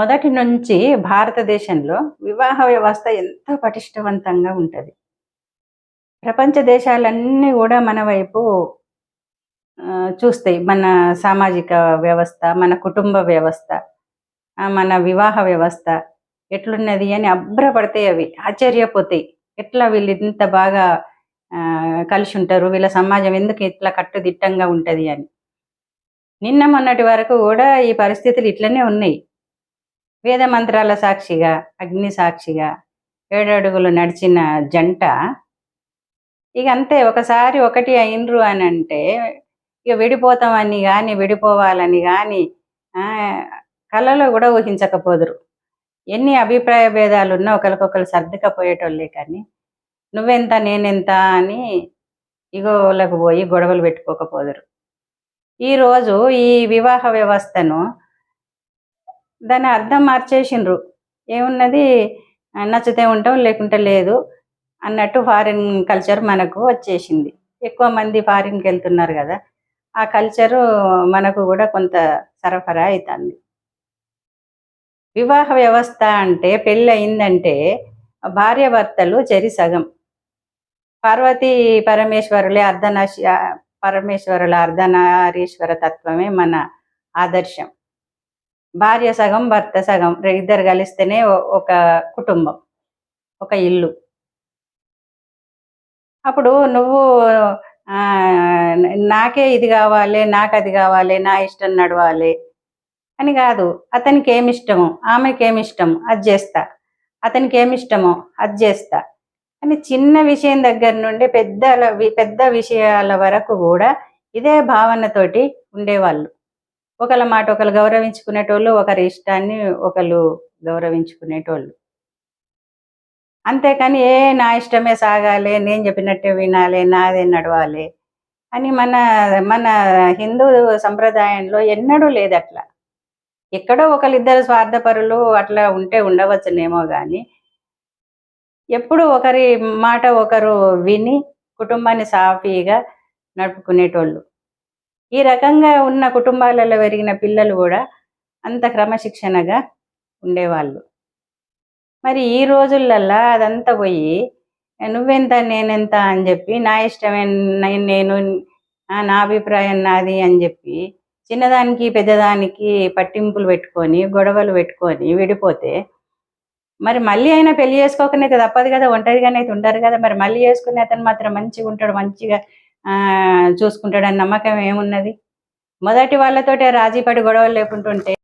మొదటి నుంచి భారతదేశంలో వివాహ వ్యవస్థ ఎంతో పటిష్టవంతంగా ఉంటుంది. ప్రపంచ దేశాలన్నీ కూడా మన వైపు చూస్తాయి. మన సామాజిక వ్యవస్థ మన కుటుంబ వ్యవస్థ మన వివాహ వ్యవస్థ ఎట్లున్నది అని అభ్రపడతాయి అవి ఆశ్చర్యపోతాయి. ఎట్లా వీళ్ళు ఇంత బాగా కలిసి ఉంటారు? వీళ్ళ సమాజం ఎందుకు ఇట్లా కట్టుదిట్టంగా ఉంటుంది అని. నిన్న మొన్నటి వరకు కూడా ఈ పరిస్థితులు ఇట్లనే ఉన్నాయి. వేద మంత్రాల సాక్షిగా అగ్ని సాక్షిగా ఏడడుగులు నడిచిన జంట. ఇక అంతే ఒకసారి ఒకటి అయినరు అని అంటే ఇక విడిపోతామని కానీ విడిపోవాలని కానీ కళలో కూడా ఊహించకపోదురు. ఎన్ని అభిప్రాయ భేదాలు ఉన్నా ఒకరికొకరు సర్దుకపోయేటోళ్ళే కానీ నువ్వెంత నేనెంత అని ఇగోలకు పోయి గొడవలు పెట్టుకోకపోదురు. ఈరోజు ఈ వివాహ వ్యవస్థను దాని అర్థం మార్చేసిండ్రు. ఏమున్నది? నచ్చితే ఉంటాం లేకుంటే లేదు అన్నట్టు ఫారిన్ కల్చర్ మనకు వచ్చేసింది. ఎక్కువ మంది ఫారిన్కి వెళ్తున్నారు కదా ఆ కల్చరు మనకు కూడా కొంత సరఫరా అవుతుంది వివాహ వ్యవస్థ అంటే పెళ్ళి అయిందంటే భార్యాభర్తలు చెరి సగం. పార్వతీ పరమేశ్వరులే అర్ధనాశ పరమేశ్వరుల అర్ధనారీశ్వర తత్వమే మన ఆదర్శం. భార్య సగం భర్త సగం ఇద్దరు కలిస్తేనే ఒక కుటుంబం ఒక ఇల్లు. అప్పుడు నువ్వు నాకే ఇది కావాలి నాకు అది కావాలి నా ఇష్టం నడవాలి అని కాదు. అతనికి ఏమి ఇష్టమో ఆమెకి ఏమి ఇష్టం అది చేస్తా. అతనికి ఏమి ఇష్టమో అది చేస్తా. అని చిన్న విషయం దగ్గర నుండి పెద్ద పెద్ద విషయాల వరకు కూడా ఇదే భావనతోటి ఉండేవాళ్ళు. ఒకళ్ళ మాట ఒకరు గౌరవించుకునేటోళ్ళు ఒకరి ఇష్టాన్ని ఒకరు గౌరవించుకునేటోళ్ళు. అంతేకాని ఏ నా ఇష్టమే సాగాలి నేను చెప్పినట్టే వినాలి నాదే నడవాలి అని మన మన హిందూ సంప్రదాయంలో ఎన్నడూ లేదు అట్లా. ఎక్కడో ఒకరిద్దరు స్వార్థపరులు అట్లా ఉంటే ఉండవచ్చునేమో కానీ ఎప్పుడు ఒకరి మాట ఒకరు విని కుటుంబాన్ని సాఫీగా నడుపుకునేటోళ్ళు. ఈ రకంగా ఉన్న కుటుంబాలలో పెరిగిన పిల్లలు కూడా అంత క్రమశిక్షణగా ఉండేవాళ్ళు. మరి ఈ రోజులల్లా అదంతా పోయి నువ్వెంత నేనెంత అని చెప్పి నా ఇష్టమే నేను ఆ, నా అభిప్రాయం నాది అని చెప్పి చిన్నదానికి పెద్దదానికి పట్టింపులు పెట్టుకొని గొడవలు పెట్టుకొని విడిపోతే మరి మళ్ళీ అయినా పెళ్ళి చేసుకోకనైతే తప్పదు కదా ఒంటరిగానే అయితే ఉంటారు కదా మరి మళ్ళీ చేసుకునే అతను మాత్రం మంచిగా ఉంటాడు మంచిగా చూసుకుంటాడని నమ్మకం ఏమున్నది? మొదటి వాళ్ళతోటే రాజీపడి గొడవలు లేకుంటుంటే